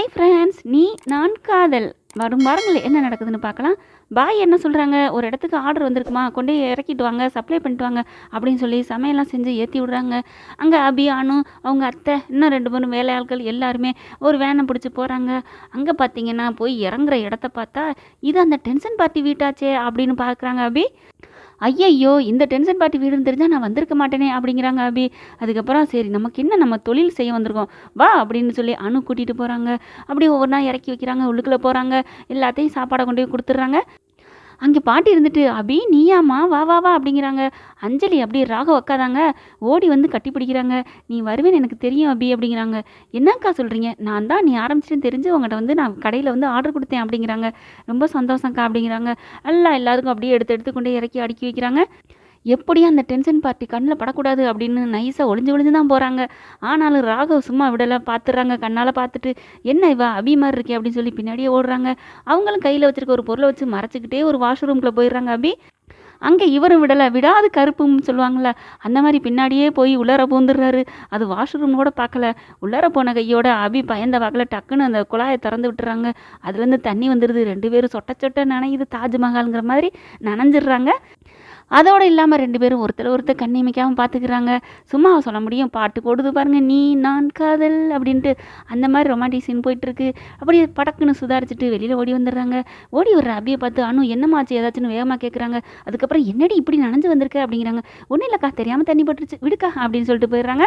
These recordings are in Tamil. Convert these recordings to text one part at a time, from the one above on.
ஹாய் ஃப்ரெண்ட்ஸ் நீ நான் காதல். வரும் வாரங்களில் என்ன நடக்குதுன்னு பார்க்கலாம். பாய் என்ன சொல்கிறாங்க ஒரு இடத்துக்கு ஆர்டர் வந்திருக்குமா? கொண்டு இறக்கிட்டு வாங்க சப்ளை பண்ணிட்டு வாங்க அப்படின்னு சொல்லி சமையல்லாம் செஞ்சு ஏற்றி விடுறாங்க. அங்கே அபி அனு அவங்க அத்தை இன்னும் ரெண்டு மூணு வேலை ஆட்கள் எல்லாருமே ஒரு வேனை பிடிச்சி போகிறாங்க அங்கே பார்த்தீங்கன்னா போய் இறங்குற இடத்த பார்த்தா இது அந்த டென்ஷன் பார்ட்டி வீட்டாச்சே அப்படின்னு பார்க்குறாங்க அபி. ஐயையோ இந்த டென்ஷன் பார்ட்டி வீடுன்னு தெரிஞ்சால் நான் வந்திருக்க மாட்டேனே அப்படிங்கிறாங்க அபி. அதுக்கப்புறம் சரி நமக்கு என்ன நம்ம தொழில் செய்ய வந்திருக்கோம்? வா அப்படின்னு சொல்லி அணு கூட்டிகிட்டு போகிறாங்க அப்படியே ஒவ்வொரு நாள் இறக்கி வைக்கிறாங்க உள்ளுக்குள்ளே போகிறாங்க எல்லாத்தையும் சாப்பாடை கொண்டு போய் கொடுத்துட்றாங்க. அங்கே பாட்டி இருந்துட்டு அபி நீயாம்மா? வா வா வா அப்படிங்கிறாங்க. அஞ்சலி அப்படியே ராக உக்காதாங்க ஓடி வந்து கட்டி பிடிக்கிறாங்க. நீ வருவேன்னு எனக்கு தெரியும் அபி அப்படிங்கிறாங்க. என்னக்கா சொல்கிறீங்க நான் தான் நீ ஆரம்பிச்சுன்னு தெரிஞ்சு உங்கள்கிட்ட வந்து நான் கடையில் வந்து ஆர்டர் கொடுத்தேன் அப்படிங்கிறாங்க. ரொம்ப சந்தோஷம்க்கா அப்படிங்கிறாங்க. எல்லாம் எல்லாருக்கும் அப்படியே எடுத்து எடுத்து கொண்டு இறக்கி அடுக்கி வைக்கிறாங்க. எப்படியும் அந்த டென்ஷன் பார்ட்டி கண்ணில் படக்கூடாது அப்படின்னு நைஸாக ஒளிஞ்சு ஒளிஞ்சு தான் போகிறாங்க ஆனாலும் ராகவ் சும்மா விடலை பார்த்துடுறாங்க கண்ணால் பார்த்துட்டு என்ன இவா அபி மாதிரி இருக்கே? அப்படின்னு சொல்லி பின்னாடியே ஓடுறாங்க. அவங்களும் கையில் வச்சுருக்க ஒரு பொருளை வச்சு மறைச்சிக்கிட்டே ஒரு வாஷ்ரூம்குள்ளே போயிடுறாங்க அபி. அங்கே இவரும் விடலை விடாது கருப்புன்னு சொல்லுவாங்கள்ல அந்த மாதிரி பின்னாடியே போய் உள்ளார பூந்துடுறாரு. அது வாஷ்ரூம் கூட பார்க்கல. உள்ளார போன கையோட அபி பயந்த வாக்கில் டக்குன்னு அந்த குழாயை திறந்து விட்டுறாங்க. அதுலேருந்து தண்ணி வந்துடுது ரெண்டு பேரும் சொட்ட சொட்ட நனையுது. தாஜ்மஹால்ங்கிற மாதிரி நனைஞ்சிடுறாங்க. அதோடு இல்லாமல் ரெண்டு பேரும் ஒருத்தர் ஒருத்தர் கண்ணிமைக்காமல் பார்த்துக்கிறாங்க சும்மா சொல்ல முடியும் பாட்டு போடுது பாருங்க நீ நான் காதல் அப்படின்ட்டு அந்த மாதிரி ரொமான்டிக் சீன் போயிட்டுருக்கு. அப்படியே படக்குன்னு சுதாரிச்சுட்டு வெளியில் ஓடி வந்துடுறாங்க. ஓடி வர்ற அபியை பார்த்து அனு என்னமாச்சு ஏதாச்சுன்னு வேகமாக கேட்குறாங்க அதுக்கப்புறம் என்னடி இப்படி நனைஞ்சு வந்திருக்க? அப்படிங்கிறாங்க. ஒன்றும் இல்லைக்கா தெரியாமல் தண்ணி பட்டுருச்சு. விடுக்கா அப்படின்னு சொல்லிட்டு போயிடுறாங்க.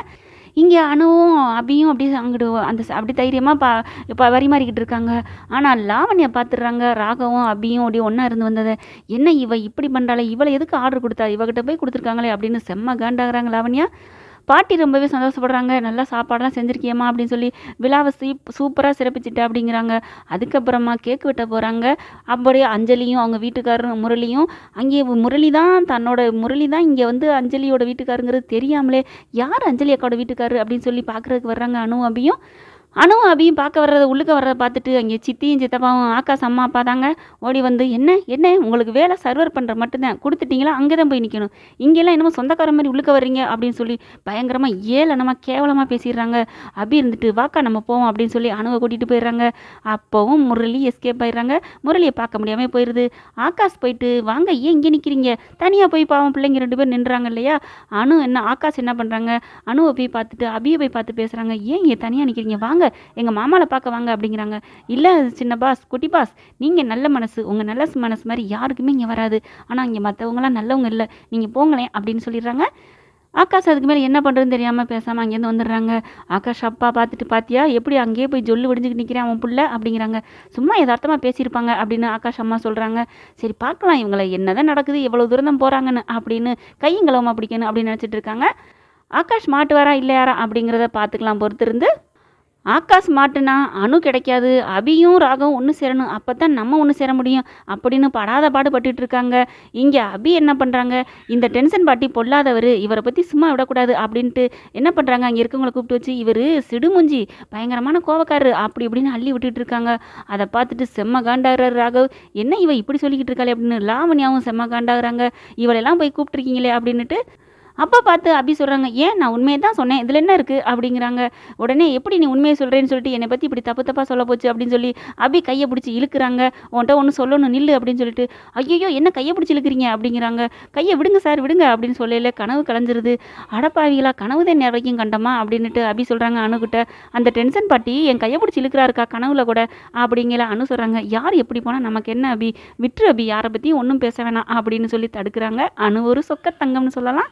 இங்கே அணுவும் அபியும் அப்படியே அங்கிட்டு அந்த அப்படி தைரியமாக பா இப்போ வரிமாறிக்கிட்டு இருக்காங்க. ஆனால் லாவண்யா பார்த்துடுறாங்க ராகவும் அபியும் அப்படியே ஒன்றா இருந்து வந்தது. என்ன இவ இப்படி பண்ணுறாளே இவளை எதுக்கு ஆர்டர் கொடுத்தா? இவகிட்ட போய் கொடுத்துருக்காங்களே அப்படின்னு செம்ம காண்டாகிறாங்க லாவண்யா. பாட்டி ரொம்பவே சந்தோஷப்படுறாங்க. நல்லா சாப்பாடெல்லாம் செஞ்சுருக்கியம்மா அப்படின்னு சொல்லி விழாவை சீப் சூப்பராக சிறப்பிச்சிட்ட அப்படிங்கிறாங்க. அதுக்கப்புறமா கேக் வெட்ட போகிறாங்க அப்படியே அஞ்சலியும் அவங்க வீட்டுக்காரரும் முரளியும். அங்கே முரளி தான் தன்னோட முரளி தான் இங்கே வந்து அஞ்சலியோட வீட்டுக்காருங்கிறது தெரியாமலே யார் அஞ்சலி அக்காவோட வீட்டுக்காரு? அப்படின்னு சொல்லி பார்க்குறதுக்கு வர்றாங்க அனு அபியும். அனுவும் அபியும் பார்க்க வர்றதை உள்ளுக்க வர்றதை பார்த்துட்டு அங்கே சித்தியும் சித்தப்பாவும் ஆக்காஸ் அம்மா அப்பா தாங்க ஓடி வந்து என்ன என்ன? உங்களுக்கு வேலை சர்வர் பண்ணுற மட்டும்தான். கொடுத்துட்டீங்களா? அங்கே தான் போய் நிற்கணும் இங்கெல்லாம் என்னமோ சொந்தக்கார மாதிரி உள்ளுக்க வர்றீங்க அப்படின்னு சொல்லி பயங்கரமாக ஏளனமாக கேவலமாக பேசிடுறாங்க. அபி இருந்துட்டு வாக்கா நம்ம போவோம் அப்படின்னு சொல்லி அணுவை கூட்டிகிட்டு போயிடுறாங்க. அப்போவும் முரளி எஸ்கேப் ஆயிடுறாங்க. முரளியை பார்க்க முடியாமல் போயிடுது ஆகாஷ் போயிட்டு வாங்க ஏன் இங்கே நிற்கிறீங்க தனியாக போய் பாவம் பிள்ளைங்க ரெண்டு பேர் நின்றாங்க இல்லையா? அணு என்ன ஆகாஷ் என்ன பண்ணுறாங்க அணுவை போய் பார்த்துட்டு அபியை போய் பார்த்து பேசுகிறாங்க ஏன் இங்கே தனியாக நிற்கிறீங்க வாங்க எங்கள் மாமாவில் பார்க்க வாங்க அப்படிங்கிறாங்க. இல்லை சின்ன பாஸ் குட்டி பாஸ் நீங்கள் நல்ல மனசு உங்கள் நல்ல மனசு மாதிரி யாருக்குமே இங்கே வராது. ஆனால் இங்கே மற்றவங்களாம் நல்லவங்க இல்லை நீங்கள் போங்களேன் அப்படின்னு சொல்லிடுறாங்க. ஆகாஷ் அதுக்கு மேலே என்ன பண்ணுறதுன்னு தெரியாமல் பேசாமல் அங்கேருந்து வந்துடுறாங்க. ஆகாஷ் அப்பா பார்த்துட்டு பார்த்தியா எப்படி அங்கேயே போய் ஜொல்லு விடிஞ்சுக்கிட்டு நிற்கிறேன் அவன் புள்ள? அப்படிங்கிறாங்க. சும்மா யதார்த்தமாக பேசியிருப்பாங்க அப்படின்னு ஆகாஷ் அம்மா சொல்கிறாங்க சரி பார்க்கலாம் இவங்களை என்னதான் நடக்குது எவ்வளோ தூரம் தான் போகிறாங்கன்னு அப்படின்னு கையங்களவமாக பிடிக்கணும் அப்படின்னு நினச்சிட்டு இருக்காங்க. ஆகாஷ் மாட்டு வரா இல்லையாரா அப்படிங்கிறத பார்த்துக்கலாம் பொறுத்திருந்து ஆகாஷ் மாட்டுனா அணு கிடைக்காது அபியும் ராகவும் ஒன்று சேரணும் அப்போ தான் நம்ம ஒன்று சேர முடியும் அப்படின்னு படாத பாடுபட்டு இருக்காங்க. இங்கே அபி என்ன பண்ணுறாங்க இந்த டென்ஷன் பாட்டி பொல்லாதவர் இவரை பற்றி சும்மா விடக்கூடாது அப்படின்ட்டு என்ன பண்ணுறாங்க அங்கே இருக்கவங்களை கூப்பிட்டு வச்சு இவர் சிடுமுஞ்சி பயங்கரமான கோவக்காரர் அப்படி இப்படின்னு அள்ளி விட்டுட்டு இருக்காங்க. அதை பார்த்துட்டு செம்ம காண்டாகிறார் ராகவ். என்ன இவ இப்படி சொல்லிக்கிட்டு இருக்காளே அப்படின்னு லாவண்யாவும் செம்ம காண்டாகிறாங்க. இவளெல்லாம் போய் கூப்பிட்ருக்கீங்களே அப்படின்ட்டு அப்பா பார்த்து அபி சொல்கிறாங்க ஏன் நான் உண்மையை தான் சொன்னேன்? இதில் என்ன இருக்குது அப்படிங்கிறாங்க. உடனே எப்படி நீ உண்மையை சொல்கிறேன்னு சொல்லிட்டு என்னை பற்றி இப்படி தப்பு தப்பாக சொல்ல போச்சு? அப்படின்னு சொல்லி அபி கையை பிடிச்சி இழுக்கிறாங்க. உன்கிட்ட ஒன்று சொல்லணும் நில்லு அப்படின்னு சொல்லிட்டு ஐயோ என்ன கையை பிடிச்சி இழுக்கிறீங்க? அப்படிங்கிறாங்க. கையை விடுங்க சார் விடுங்க அப்படின்னு சொல்லல கனவு கலைஞ்சிருது. அடப்பாவிகளா கனவு தான் நேரம் வரைக்கும் கண்டமா அப்படின்னுட்டு அபி சொல்கிறாங்க அணுகிட்ட. அந்த டென்ஷன் பாட்டி என் கையை பிடிச்சி இழுக்கிறாருக்கா கனவுல கூட? அப்படிங்கிற அனு சொல்கிறாங்க யார் எப்படி போனால் நமக்கு என்ன அபி? விட்டுரு அபி யாரை பற்றியும் ஒன்றும் பேச வேணாம் அப்படின்னு சொல்லி தடுக்கிறாங்க. அணு ஒரு சொக்க தங்கம்னு சொல்லலாம்.